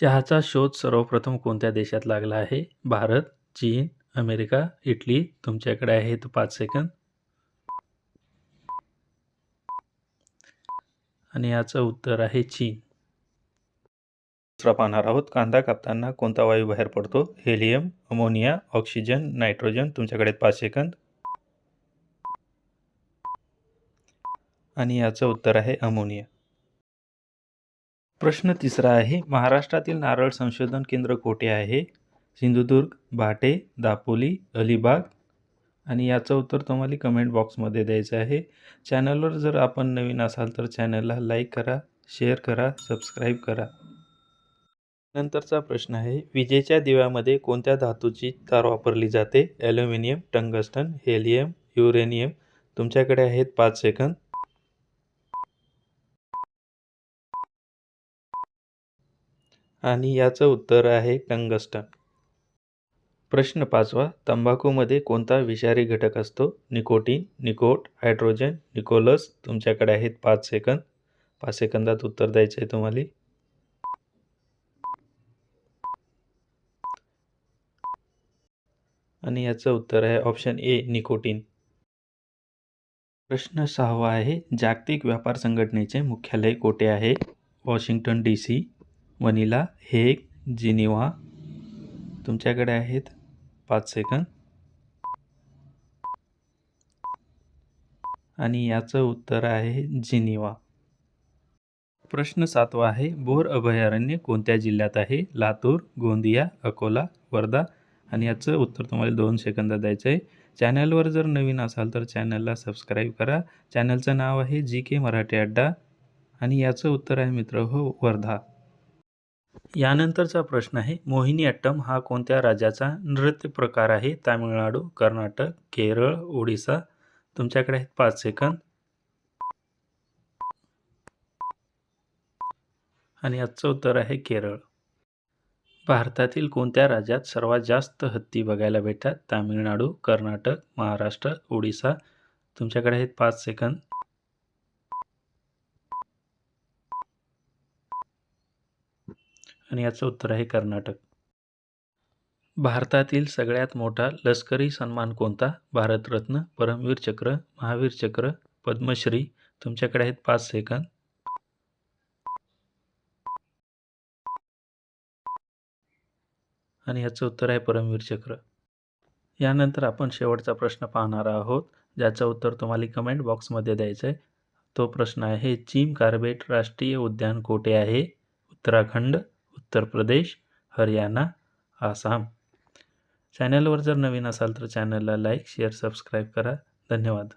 चहाचा शोध सर्वप्रथम कोणत्या देशात लागला आहे? भारत चीन अमेरिका इटली? तुमच्याकडे आहेत पाच सेकंद. आणि याचं उत्तर आहे चीन. दुसरा पाहणार आहोत कांदा कापताना कोणता वायू बाहेर पडतो? हेलियम अमोनिया ऑक्सिजन नायट्रोजन तुमच्याकडे पाच सेकंद. आणि याचं उत्तर आहे अमोनिया. प्रश्न तिसरा आहे महाराष्ट्रातील नारळ संशोधन केंद्र कोठे आहे? सिंधुदुर्ग भाटे दापोली अलिबाग. आणि याचं उत्तर तुम्हाला कमेंट बॉक्समध्ये द्यायचं आहे. चॅनलवर जर आपण नवीन असाल तर चॅनलला लाईक करा शेअर करा सबस्क्राईब करा. नंतरचा प्रश्न आहे विजेच्या दिव्यामध्ये कोणत्या धातूची तार वापरली जाते? ॲल्युमिनियम टंगस्टन हेलियम युरेनियम तुमच्याकडे आहेत पाच सेकंद आणि याचं उत्तर आहे टंगस्टन. प्रश्न पाचवा तंबाखूमध्ये कोणता विषारी घटक असतो? निकोटीन निकोट हायड्रोजन निकोलस तुमच्याकडे आहेत पाच सेकंद. पाच सेकंदात उत्तर द्यायचं आहे तुम्हाला. आणि याचं उत्तर आहे ऑप्शन ए निकोटीन. प्रश्न सहावा आहे जागतिक व्यापार संघटनेचे मुख्यालय कोठे आहे? Washington D C. Vanilla Hague Geneva तुमच्याकडे आहेत. पाच सेकंद आणि याचं उत्तर आहे जिनिवा. प्रश्न सातवा आहे बोर अभयारण्य कोणत्या जिल्ह्यात आहे? लातूर गोंदिया अकोला वर्धा. आणि याचं उत्तर तुम्हाला दोन सेकंदात द्यायचं आहे. चॅनलवर जर नवीन असाल तर चॅनलला सबस्क्राईब करा. चॅनलचं नाव आहे जी के मराठी अड्डा. आणि याचं उत्तर आहे मित्र हो वर्धा. यानंतरचा प्रश्न आहे मोहिनी अट्टम हा कोणत्या राज्याचा नृत्य प्रकार आहे? तामिळनाडू कर्नाटक केरळ ओडिसा? तुमच्याकडे आहेत पाच सेकंद. आणि आजचं उत्तर आहे केरळ. भारतातील कोणत्या राज्यात सर्वात जास्त हत्ती बघायला भेटतात? तामिळनाडू कर्नाटक महाराष्ट्र ओडिसा? तुमच्याकडे आहेत पाच सेकंद. आणि याचं उत्तर आहे कर्नाटक. भारतातील सगळ्यात मोठा लष्करी सन्मान कोणता? भारतरत्न परमवीर चक्र महावीर चक्र पद्मश्री तुमच्याकडे आहेत पाच सेकंद. आणि याचं उत्तर आहे परमवीर चक्र. यानंतर आपण शेवटचा प्रश्न पाहणार आहोत ज्याचं उत्तर तुम्हाला कमेंट बॉक्समध्ये द्यायचं आहे तो प्रश्न आहे चीम कार्बेट राष्ट्रीय उद्यान कोठे आहे? उत्तराखंड उत्तर प्रदेश हरियाणा आसाम. चॅनलवर जर नवीन असाल तर चॅनलला लाईक शेअर सबस्क्राईब करा. धन्यवाद.